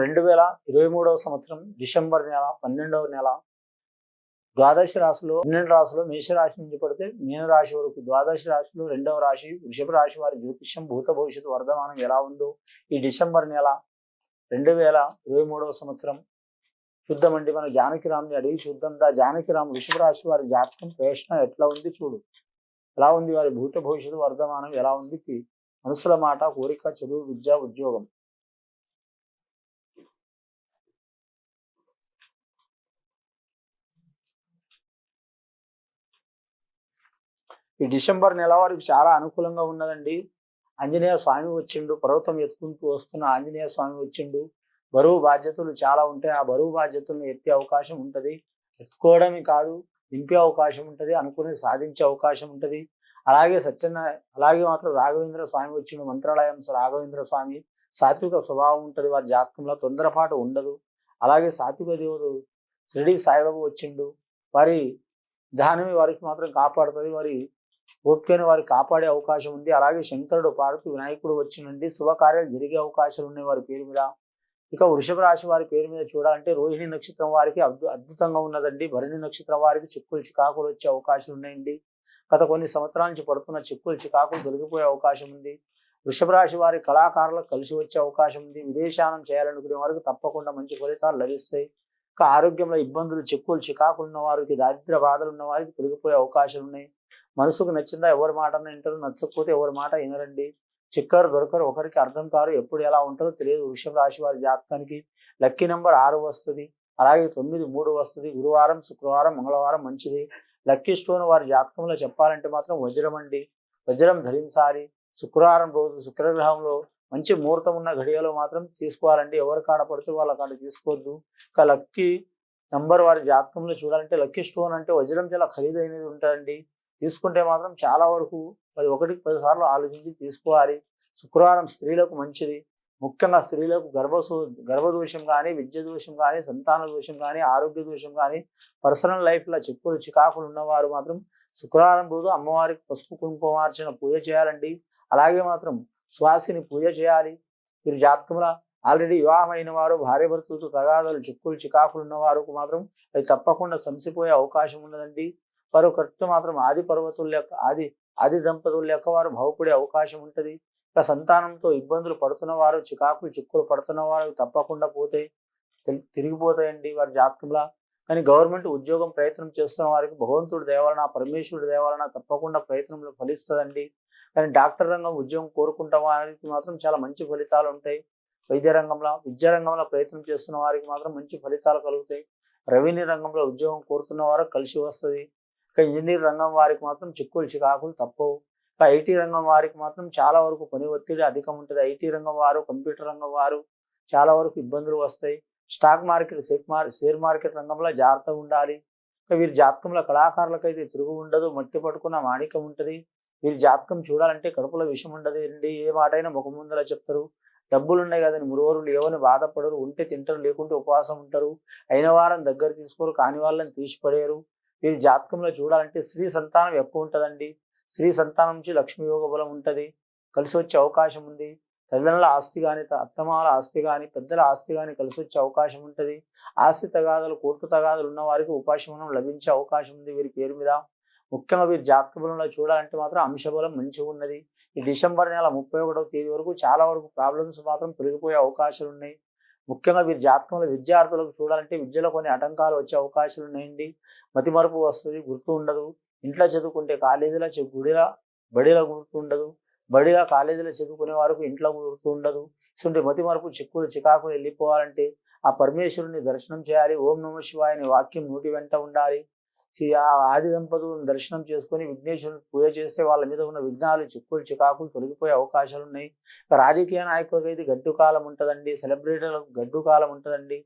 రెండు వేల ఇరవై మూడవ సంవత్సరం డిసెంబర్ నెల పన్నెండవ నెల ద్వాదశ రాశిలో పన్నెండు రాశిలో మేషరాశి నుంచి పడితే మీన రాశి వరకు. ద్వాదశ రాశిలో రెండవ రాశి వృషభ రాశి వారి జ్యోతిష్యం భూత భవిష్యత్తు వర్ధమానం ఎలా ఉందో ఈ డిసెంబర్ నెల రెండు వేల ఇరవై మూడవ సంవత్సరం చూద్దామండి. మన జానకిరామ్ని అడిగి చూద్దాం. దా జానకిరామ్ వృషభ రాశి వారి జాతకం ప్రవేశం ఎట్లా ఉంది చూడు. ఎలా ఉంది వారి భూత భవిష్యత్తు వర్ధమానం ఎలా ఉంది? మనసుల మాట కోరిక చదువు విద్య ఉద్యోగం. ఈ డిసెంబర్ నెల వారికి చాలా అనుకూలంగా ఉన్నదండి. ఆంజనేయ స్వామి వచ్చిండు పర్వతం ఎత్తుకుంటూ వస్తున్న ఆంజనేయ స్వామి వచ్చిండు. బరువు బాధ్యతలు చాలా ఉంటాయి. ఆ బరువు బాధ్యతలను ఎత్తే అవకాశం ఉంటది. ఎత్తుకోవడమే కాదు నింపే అవకాశం ఉంటది అనుకునేది సాధించే అవకాశం ఉంటది. అలాగే సత్యనారాయణ అలాగే మాత్రం రాఘవేంద్ర స్వామి వచ్చిండు. మంత్రాలయం రాఘవేంద్ర స్వామి సాత్విక స్వభావం ఉంటది. వారి జాతకంలో తొందరపాటు ఉండదు. అలాగే సాత్విక దేవుడు షిరిడి సాయిబాబు వచ్చిండు. వారి ధ్యానమే వారికి మాత్రం కాపాడుతుంది. వారి ఓపికను వారు కాపాడే అవకాశం ఉంది. అలాగే శంకరుడు పార్వతి వినాయకుడు వచ్చినండి శుభకార్యాలు జరిగే అవకాశాలు ఉన్నాయి వారి పేరు మీద. ఇక వృషభ రాశి వారి పేరు మీద చూడాలంటే రోహిణి నక్షత్రం వారికి అద్భు అద్భుతంగా ఉన్నదండి. భరణి నక్షత్రం వారికి చిక్కులు చికాకులు వచ్చే అవకాశాలు ఉన్నాయండి. గత కొన్ని సంవత్సరాల నుంచి పడుతున్న చిక్కులు చికాకులు తొలగిపోయే అవకాశం ఉంది. వృషభ రాశి వారి కళాకారులకు కలిసి వచ్చే అవకాశం ఉంది. విదేశానం చేయాలనుకునే వారికి తప్పకుండా మంచి ఫలితాలు లభిస్తాయి. ఇక ఆరోగ్యంలో ఇబ్బందులు చిక్కులు చికాకులు ఉన్న వారికి దారిద్ర బాధలు ఉన్న వారికి తొలగిపోయే అవకాశాలు ఉన్నాయి. మనసుకు నచ్చిందా ఎవరి మాట వింటారు నచ్చకపోతే ఎవరి మాట వినరండి. చిక్కరు దొరకరు ఒకరికి అర్థం కారు ఎప్పుడు ఎలా ఉంటుందో తెలియదు. వృషభ రాశి వారి జాతకానికి లక్కీ నెంబర్ ఆరు వస్తుంది. అలాగే తొమ్మిది మూడు వస్తుంది. గురువారం శుక్రవారం మంగళవారం మంచిది. లక్కీ స్టోన్ వారి జాతకంలో చెప్పాలంటే మాత్రం వజ్రం అండి. వజ్రం ధరించాలి. శుక్రవారం రోజు శుక్రగ్రహంలో మంచి ముహూర్తం ఉన్న ఘడియలో మాత్రం తీసుకోవాలండి. ఎవరు కాడ పడితే వాళ్ళ కాడ తీసుకోవద్దు. ఇక లక్కీ నంబర్ వారి జాతకంలో చూడాలంటే లక్కీ స్టోన్ అంటే వజ్రం చాలా ఖరీదైనది ఉంటుందండి. తీసుకుంటే మాత్రం చాలా వరకు పది ఒకటికి పది సార్లు ఆలోచించి తీసుకోవాలి. శుక్రవారం స్త్రీలకు మంచిది. ముఖ్యంగా స్త్రీలకు గర్భసూ గర్భదోషం కానీ విద్య దోషం కానీ సంతాన దోషం కానీ ఆరోగ్య దోషం కానీ పర్సనల్ లైఫ్లో చిక్కులు చికాకులు ఉన్నవారు మాత్రం శుక్రవారం రోజు అమ్మవారికి పసుపు కుంకుమార్చన పూజ చేయాలండి. అలాగే మాత్రం శ్వాసిని పూజ చేయాలి. వీరి జాతకంలో ఆల్రెడీ వివాహమైన వారు భార్య భర్తలతో తగాదాలు చిక్కులు చికాకులు ఉన్న వారికి మాత్రం అవి తప్పకుండా సంసిపోయే అవకాశం ఉన్నదండి. వారు కరెక్ట్ మాత్రం ఆది పర్వతుల యొక్క ఆది ఆది దంపతుల యొక్క వారు బాగుపడే అవకాశం ఉంటుంది. ఇక సంతానంతో ఇబ్బందులు పడుతున్న వారు చికాకులు చిక్కులు పడుతున్న వారు తప్పకుండా పోతాయి తిరిగిపోతాయండి వారి జాతకంలో. కానీ గవర్నమెంట్ ఉద్యోగం ప్రయత్నం చేస్తున్న వారికి భగవంతుడి దేవాలన పరమేశ్వరుడి దేవాలన తప్పకుండా ప్రయత్నంలో ఫలిస్తుందండి. కానీ డాక్టర్ రంగం ఉద్యోగం కోరుకుంటున్న వారికి మాత్రం చాలా మంచి ఫలితాలు ఉంటాయి. వైద్య రంగంలో విద్యా రంగంలో ప్రయత్నం చేస్తున్న వారికి మాత్రం మంచి ఫలితాలు కలుగుతాయి. రెవెన్యూ రంగంలో ఉద్యోగం కోరుతున్న వారు కలిసి వస్తుంది. ఇంజనీర్ రంగం వారికి మాత్రం చిక్కులు చికాకులు తప్పవు. ఇక ఐటీ రంగం వారికి మాత్రం చాలా వరకు పని ఒత్తిడి అధికం ఉంటుంది. ఐటీ రంగం వారు కంప్యూటర్ రంగం వారు చాలా వరకు ఇబ్బందులు వస్తాయి. స్టాక్ మార్కెట్ షేర్ మార్ షేర్ మార్కెట్ రంగంలో జాగ్రత్తగా ఉండాలి. వీరి జాతకంలో కళాకారులకైతే తిరుగు ఉండదు మట్టి పట్టుకున్న మాణికం ఉంటుంది. వీరి జాతకం చూడాలంటే కడుపులో విషం ఉండదు. అండి ఏ మాటైనా ముఖం ముందర చెప్తారు. డబ్బులు ఉన్నాయి కదా మురువరులు ఏమని బాధపడరు. ఉంటే తింటారు లేకుంటే ఉపవాసం ఉంటారు. అయిన వారం దగ్గర తీసుకోరు కాని వాళ్ళని తీసిపడేరు వీరి జాతకంలో చూడాలంటే స్త్రీ సంతానం ఎక్కువ ఉంటుందండి. స్త్రీ సంతానం నుంచి లక్ష్మీ యోగ బలం ఉంటుంది. కలిసి వచ్చే అవకాశం ఉంది. తల్లిదండ్రుల ఆస్తి కానీ అత్తమాల ఆస్తి కానీ పెద్దల ఆస్తి కానీ కలిసి వచ్చే అవకాశం ఉంటుంది. ఆస్తి తగాదులు కోర్టు తగాదులు ఉన్న వారికి ఉపశమనం లభించే అవకాశం ఉంది వీరి పేరు మీద. ముఖ్యంగా వీరి జాతక బలంలో చూడాలంటే మాత్రం అంశబలం మంచిగా ఉన్నది. ఈ డిసెంబర్ నెల ముప్పై ఒకటవ తేదీ వరకు చాలా వరకు ప్రాబ్లమ్స్ మాత్రం పెరిగిపోయే అవకాశాలు ఉన్నాయి. ముఖ్యంగా వీరి జాతకంలో విద్యార్థులకు చూడాలంటే విద్యలో కొన్ని ఆటంకాలు వచ్చే అవకాశాలు ఉన్నాయండి. మతి మరుపు వస్తుంది గుర్తు ఉండదు. ఇంట్లో చదువుకుంటే కాలేజీలో చె- గుడిలో బడిలో గుర్తు ఉండదు. బడిలో కాలేజీలో చదువుకునే వరకు ఇంట్లో గుర్తు ఉండదు. ఇటువంటి మతి మరుపు చిక్కులు చికాకులు వెళ్ళిపోవాలంటే ఆ పరమేశ్వరుని దర్శనం చేయాలి. ఓం నమ శివాయ అనే వాక్యం నోటి వెంట ఉండాలి. ఆది దంపతులను దర్శనం చేసుకొని విఘ్నేశ్వరుని పూజ చేస్తే వాళ్ళ మీద ఉన్న విఘ్నాలు చిక్కులు చికాకులు తొలగిపోయే అవకాశాలు ఉన్నాయి. రాజకీయ నాయకులకు అయితే గడ్డు కాలం ఉంటుందండి సెలబ్రిటీలకు గడ్డు కాలం ఉంటుందండి.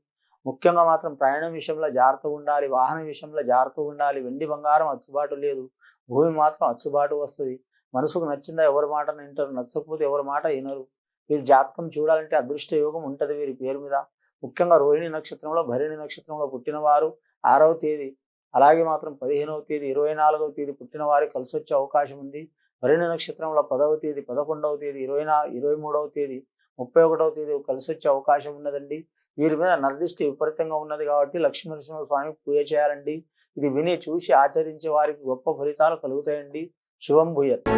ముఖ్యంగా మాత్రం ప్రయాణం విషయంలో జాగ్రత్తగా ఉండాలి వాహన విషయంలో జాగ్రత్తగా ఉండాలి. వెండి బంగారం అచ్చుబాటు లేదు భూమి మాత్రం అచ్చుబాటు వస్తుంది. మనసుకు నచ్చిందా ఎవరి మాట వింటారు నచ్చకపోతే ఎవరి మాట వినరు. వీరి జాతకం చూడాలంటే అదృష్ట యోగం ఉంటది వీరి పేరు మీద. ముఖ్యంగా రోహిణి నక్షత్రంలో భరణి నక్షత్రంలో పుట్టిన వారు ఆరవ తేదీ. అలాగే మాత్రం పదిహేనవ తేదీ ఇరవై నాలుగవ తేదీ పుట్టిన వారికి కలిసి వచ్చే అవకాశం ఉంది. భరణి నక్షత్రంలో పదవ తేదీ పదకొండవ తేదీ ఇరవై నా ఇరవై మూడవ తేదీ ముప్పై ఒకటవ తేదీ కలిసి వచ్చే అవకాశం ఉన్నదండి. వీరి మీద నరదిష్టి విపరీతంగా ఉన్నది కాబట్టి లక్ష్మీనరసింహ స్వామి పూజ చేయాలండి. ఇది విని చూసి ఆచరించే వారికి గొప్ప ఫలితాలు కలుగుతాయండి. శుభం భూయత్.